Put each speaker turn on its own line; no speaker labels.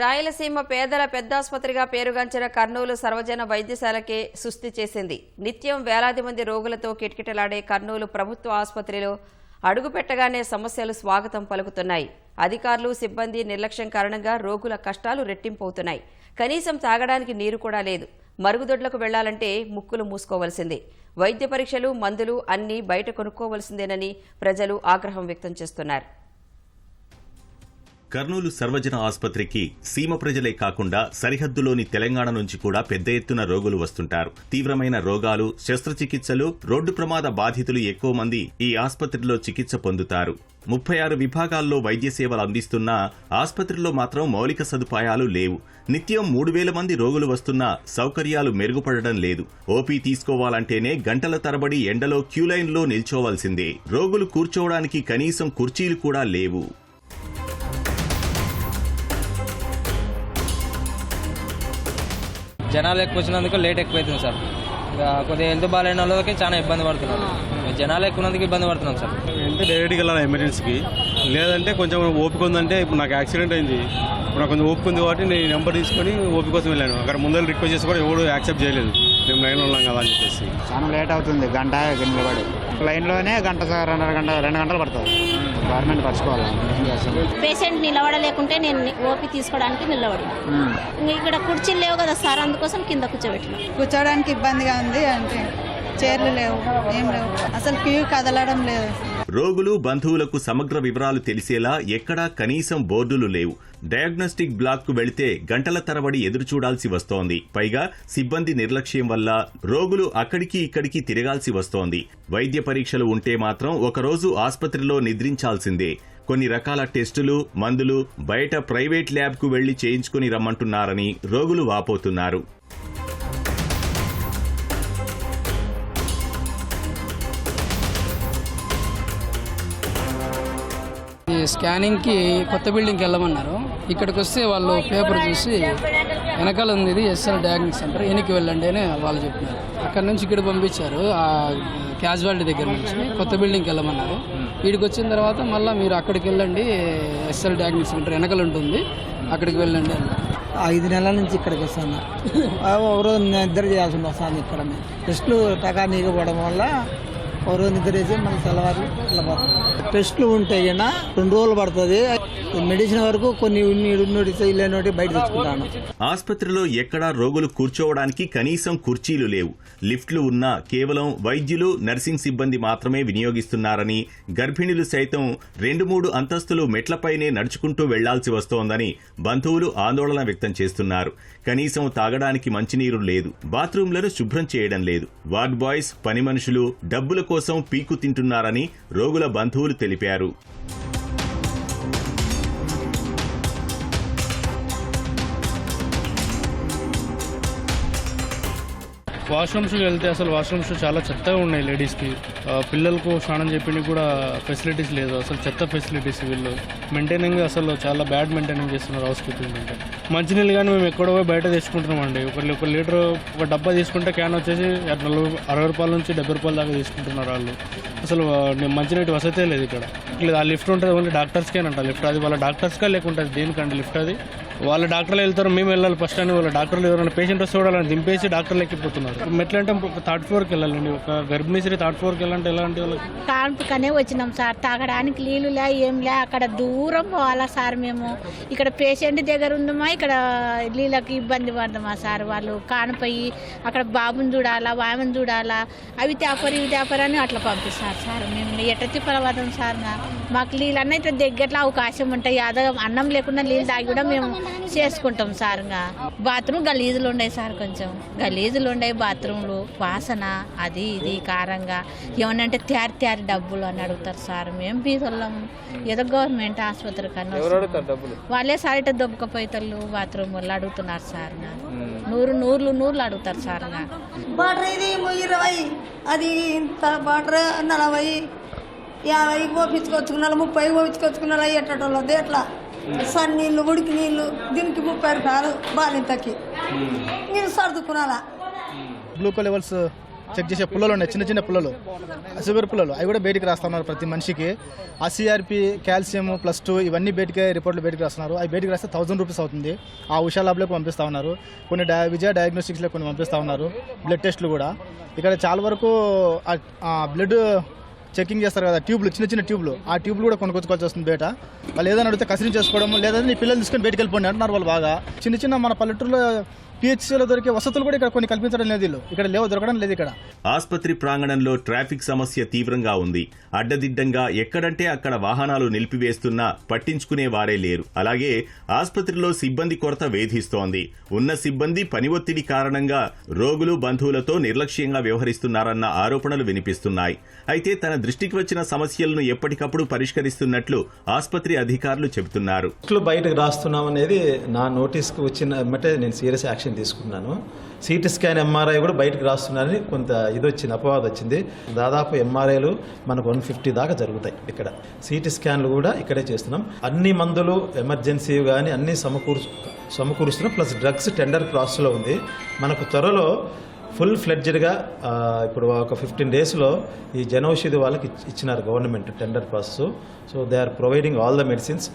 రాయలసీమ పేదల పెద్దాసుపత్రిగా పేరుగాంచిన కర్నూలు సర్వజన వైద్యశాలకే సుస్థి చేసింది. నిత్యం వేలాది మంది రోగులతో కిటకిటలాడే కర్నూలు ప్రభుత్వ ఆసుపత్రిలో అడుగుపెట్టగానే సమస్యలు స్వాగతం పలుకుతున్నాయి. అధికారులు సిబ్బంది నిర్లక్ష్యం కారణంగా రోగుల కష్టాలు రెట్టింపవుతున్నాయి. కనీసం తాగడానికి నీరు కూడా లేదు. మరుగుదొడ్లకు వెళ్ళాలంటే ముక్కులు మూసుకోవలసిందే. వైద్య పరీక్షలు మందులు అన్నీ బయట కొనుక్కోవలసిందేనని ప్రజలు ఆగ్రహం వ్యక్తం చేస్తున్నారు.
కర్నూలు సర్వజన ఆసుపత్రికి సీమ ప్రజలే కాకుండా సరిహద్దులోని తెలంగాణ నుంచి కూడా పెద్ద ఎత్తున రోగులు వస్తుంటారు. తీవ్రమైన రోగాలు శస్త్రచికిత్సలు రోడ్డు ప్రమాద బాధితులు ఎక్కువ మంది ఈ ఆసుపత్రిలో చికిత్స పొందుతారు. ముప్పై ఆరు విభాగాల్లో వైద్య సేవలు అందిస్తున్నా ఆసుపత్రిలో మాత్రం మౌలిక సదుపాయాలు లేవు. నిత్యం మూడు వేల మంది రోగులు వస్తున్నా సౌకర్యాలు మెరుగుపడడం లేదు. ఓపీ తీసుకోవాలంటేనే గంటల తరబడి ఎండలో క్యూలైన్లో నిల్చోవలసిందే. రోగులు కూర్చోవడానికి కనీసం కుర్చీలు కూడా లేవు.
జనాలు ఎక్కువ వచ్చినందుకు లేట్ ఎక్కువ అవుతుంది సార్ కొద్దిగా హెల్త్ బాగాలేని వాళ్ళకి చాలా ఇబ్బంది పడుతున్నారు. జనాలు ఎక్కువ ఉన్నందుకు ఇబ్బంది పడుతున్నాం సార్.
అంటే డైరెక్ట్గా వెళ్ళాలి ఎమర్జెన్సీకి లేదంటే కొంచెం ఓపిక ఉందంటే ఇప్పుడు నాకు యాక్సిడెంట్ అయింది. ఇప్పుడు నాకు కొంచెం ఓపిక ఉంది కాబట్టి నేను నెంబర్ తీసుకొని ఓపిక కోసం వెళ్ళాను. అక్కడ ముందర రిక్వెస్ట్ చేసి కూడా ఎవరు యాక్సెప్ట్ చేయలేదు. లైన్లో ఉన్నాం కదా అని చెప్పేసి.
చాలా లేట్ అవుతుంది. గంట నిలబడి లైన్లోనే గంట రెండున్నర గంట రెండు గంటలు పడుతుంది. గవర్నమెంట్ పరచుకోవాలి?
పేషెంట్ నిలబడలేకుంటే నేను ఓపి తీసుకోవడానికి నిలబడి ఇక్కడ కుర్చీలు లేవు కదా సార్ అందుకోసం కింద కూర్చోబెట్టిన.
కూర్చోవడానికి ఇబ్బందిగా ఉంది అంటే చైర్లు లేవు ఏం లేవు. అసలు క్యూ కదలడం లేదు.
రోగులు బంధువులకు సమగ్ర వివరాలు తెలిసేలా ఎక్కడా కనీసం బోర్డులు లేవు. డయాగ్నోస్టిక్ బ్లాక్కు వెళితే గంటల తరబడి ఎదురుచూడాల్సి వస్తోంది. పైగా సిబ్బంది నిర్లక్ష్యం వల్ల రోగులు అక్కడికి ఇక్కడికి తిరగాల్సి వస్తోంది. వైద్య పరీక్షలు ఉంటే మాత్రం ఒకరోజు ఆసుపత్రిలో నిద్రించాల్సిందే. కొన్ని రకాల టెస్టులు మందులు బయట ప్రైవేట్ ల్యాబ్కు వెళ్ళి చేయించుకుని రమ్మంటున్నారని రోగులు వాపోతున్నారు.
స్కానింగ్కి కొత్త బిల్డింగ్కి వెళ్ళమన్నారు. ఇక్కడికి వస్తే వాళ్ళు పేపర్ చూసి వెనకాల ఉంది ఇది ఎస్ఎల్ డయాగ్నిక్ సెంటర్ వెనక్కి వెళ్ళండి అని వాళ్ళు చెప్పినారు. అక్కడ నుంచి ఇక్కడ పంపించారు ఆ క్యాజువాలిటీ దగ్గర నుంచి కొత్త బిల్డింగ్కి వెళ్ళమన్నారు. వీడికి వచ్చిన తర్వాత మళ్ళీ మీరు అక్కడికి వెళ్ళండి ఎస్ఎల్ డయాగ్నిక్ సెంటర్ వెనకాల ఉంటుంది అక్కడికి వెళ్ళండి
ఐదు నెలల నుంచి ఇక్కడికి వస్తాను. ఎవరో నిద్ర చేయాల్సి వస్తాను ఇక్కడ టెస్టులు టకా నీకపోవడం వల్ల ఎవరో నిద్ర చేసి మన తెల్లవారు వెళ్ళిపోతాం టెస్టులు ఉంటే కన్నా రెండు రోజులు పడుతుంది. మెడిసిన్ వరకు కొన్ని లేనోటి బయట తెచ్చుకుంటాను.
ఆసుపత్రిలో ఎక్కడా రోగులు కూర్చోవడానికి కనీసం కుర్చీలు లేవు. లిఫ్ట్లు ఉన్నా కేవలం వైద్యులు నర్సింగ్ సిబ్బంది మాత్రమే వినియోగిస్తున్నారని గర్భిణులు సైతం రెండు మూడు అంతస్తులు మెట్లపైనే నడుచుకుంటూ వెళ్ళాల్సి వస్తోందని బంధువులు ఆందోళన వ్యక్తం చేస్తున్నారు. కనీసం తాగడానికి మంచినీరు లేదు. బాత్రూంలను శుభ్రం చేయడం లేదు. వార్డ్ బాయ్స్ పని మనుషులు డబ్బుల కోసం కోసం పీకు తింటున్నారని రోగుల బంధువులు తెలిపారు.
వాష్రూమ్స్కి వెళ్తే అసలు వాష్రూమ్స్ చాలా చెత్తగా ఉన్నాయి లేడీస్కి. పిల్లలకు స్నానం చెప్పడానికి కూడా ఫెసిలిటీస్ లేదు. అసలు చెత్త ఫెసిలిటీస్ వీళ్ళు. మెయింటైనింగ్ అసలు చాలా బ్యాడ్ మెయింటైనింగ్ చేస్తున్నారు హౌస్కి అంటే. మంచినీళ్ళు కానీ మేము ఎక్కడో పోయి బయట తెచ్చుకుంటున్నాం అండి. ఒక ఒక లీటర్ ఒక డబ్బా తీసుకుంటే క్యాన్ వచ్చేసి నలభై అరవై రూపాయల నుంచి డెబ్బై రూపాయల దాకా తీసుకుంటున్నారు వాళ్ళు. అసలు మంచినీటి వసతే లేదు ఇక్కడ. లేదు ఆ లిఫ్ట్ ఉంటుంది ఓన్లీ డాక్టర్స్కేనంట లిఫ్ట్ అది వాళ్ళ డాక్టర్స్కే లేకుంటుంది దేనికంటే లిఫ్ట్ అది? వాళ్ళ డాక్టర్లు వెళ్తారు మేము వెళ్ళాలి ఫస్ట్ అని వాళ్ళ డాక్టర్లు ఎవరైనా పేషెంట్ వస్తే చూడాలని దింపేసి డాక్టర్లు ఎక్కిపోతున్నారు. మెట్లు అంటే థర్డ్ ఫ్లోర్కి వెళ్ళాలండి. ఒక గర్భిణీశ్రీ థర్డ్ ఫ్లోర్కి వెళ్ళాలంటే ఎలాంటి వాళ్ళకి?
కాన్పుకనే వచ్చినాం సార్. తాగడానికి నీళ్ళు లే ఏం లే అక్కడ దూరం పోవాలా సార్ మేము. ఇక్కడ పేషెంట్ దగ్గర ఉందమా ఇక్కడ నీళ్ళకి ఇబ్బంది పడదామా సార్. వాళ్ళు కానిపోయి అక్కడ బాబుని చూడాలా వామని చూడాలా అవి తేపరు ఇవి తేపరు అని అట్లా పంపిస్తారు సార్. మేము ఎట్ట తిప్పలవాదం సార్ మాకు నీళ్ళు అన్న ఇట్లా దగ్గరలో అవకాశం ఉంటాయి అదే అన్నం లేకుండా నీళ్ళు తాగి కూడా మేము చేసుకుంటాం సార్ బాత్రూమ్ గలీజులు ఉన్నాయి సార్ కొంచెం. గలీజులు ఉన్నాయి బాత్రూమ్లు వాసన అది ఇది కారంగా. ఏమనంటే తయారు తయారు డబ్బులు అని అడుగుతారు సార్. మేము బీదోళ్ళం. ఏదో గవర్నమెంట్ ఆసుపత్రి కన్నా వాళ్ళే సార్ ఇట్లా దొబ్బకపోయితలు బాత్రూమ్ వాళ్ళు అడుగుతున్నారు సార్. నూరు నూర్లు నూర్లు అడుగుతారు సార్.
బాటర్ ఇది ఇరవై. అది ఇంత బాటర్ నలభై. యాభై పోపించుకొచ్చుకున్నారు ముప్పై పోపించుకొచ్చుకున్నారు అయ్యేటోళ్ళది ఎట్లా? సన్ నీళ్ళు ఉడికి నీళ్ళు దీనికి ముప్పై రూపాయలు బాలింతకి. నేను సర్దుకున్నాలా?
గ్లూకో లెవెల్స్
చెక్ చేసే పుల్లలు ఉన్నాయి చిన్న చిన్న పుల్లలు. షుగర్ పుల్లలు అవి కూడా బయటికి రాస్తున్నారు ప్రతి మనిషికి. ఆ సిఆర్పి కాల్షియం ప్లస్ టూ ఇవన్నీ బయటికి రిపోర్ట్లు బయటికి రాస్తున్నారు. అవి బయటికి రాస్తే థౌసండ్ రూపీస్ అవుతుంది. ఆ ఉషా ల్యాబ్లోకి పంపిస్తా ఉన్నారు. కొన్ని డయా విజయ డయాగ్నోస్టిక్స్లో కొన్ని పంపిస్తా ఉన్నారు. బ్లడ్ టెస్ట్లు కూడా. ఇక్కడ చాలా వరకు బ్లడ్ చెకింగ్ చేస్తారు కదా ట్యూబ్లు చిన్న చిన్న ట్యూబ్లు. ఆ ట్యూబ్లు కూడా కొనుక్కొచ్చుకోవాల్సి వస్తుంది బయట వాళ్ళు ఏదైనా అడిగితే కసిరి చేసుకోవడం లేదా నీ పిల్లలు తీసుకొని బయటకు వెళ్ళిపోండి అంటున్నారు వాళ్ళు బాగా. చిన్న చిన్న మన పల్లెటూరులో పిహెచ్సిలో దొరికే వసతులు కూడా ఇక్కడ కొన్ని కల్పించడం లేదు ఇక్కడ లేవు దొరకడం లేదు ఇక్కడ.
ఆసుపత్రి ప్రాంగణంలో ట్రాఫిక్ సమస్య తీవ్రంగా ఉంది. అడ్డదిడ్డంగా ఎక్కడంటే అక్కడ వాహనాలు నిలిపివేస్తున్నా పట్టించుకునే వారే లేరు. అలాగే ఆసుపత్రిలో సిబ్బంది కొరత వేధిస్తోంది. ఉన్న సిబ్బంది పని ఒత్తిడి కారణంగా రోగులు బంధువులతో నిర్లక్ష్యంగా వ్యవహరిస్తున్నారన్న ఆరోపణలు వినిపిస్తున్నాయి. అయితే తన దృష్టికి వచ్చిన సమస్యలను ఎప్పటికప్పుడు పరిష్కరిస్తున్నట్లు ఆసుపత్రి అధికారులు చెబుతున్నారు.
బయటకు రాస్తున్నాం అనేది నా నోటీస్కి వచ్చిన వెంబటే నేను సీరియస్ యాక్షన్ తీసుకున్నాను. సిటీ స్కాన్ ఎంఆర్ఐ కూడా బయటకు రాస్తున్నారని కొంత ఇది వచ్చింది అపవాదం వచ్చింది. దాదాపు ఎంఆర్ఐలు మనకు వన్ ఫిఫ్టీ దాకా జరుగుతాయి ఇక్కడ. సిటీ స్కాన్లు కూడా ఇక్కడే చేస్తున్నాం. అన్ని మందులు ఎమర్జెన్సీ కానీ అన్ని సమకూరు సమకూరుస్తున్నాం. ప్లస్ డ్రగ్స్ టెండర్ ప్రాసెస్లో ఉంది. మనకు త్వరలో ఫుల్ ఫ్లెడ్జెడ్గా ఇప్పుడు ఒక ఫిఫ్టీన్ డేస్లో ఈ జనౌషధి వాళ్ళకి ఇచ్చినారు government tender process. So they are providing all the medicines.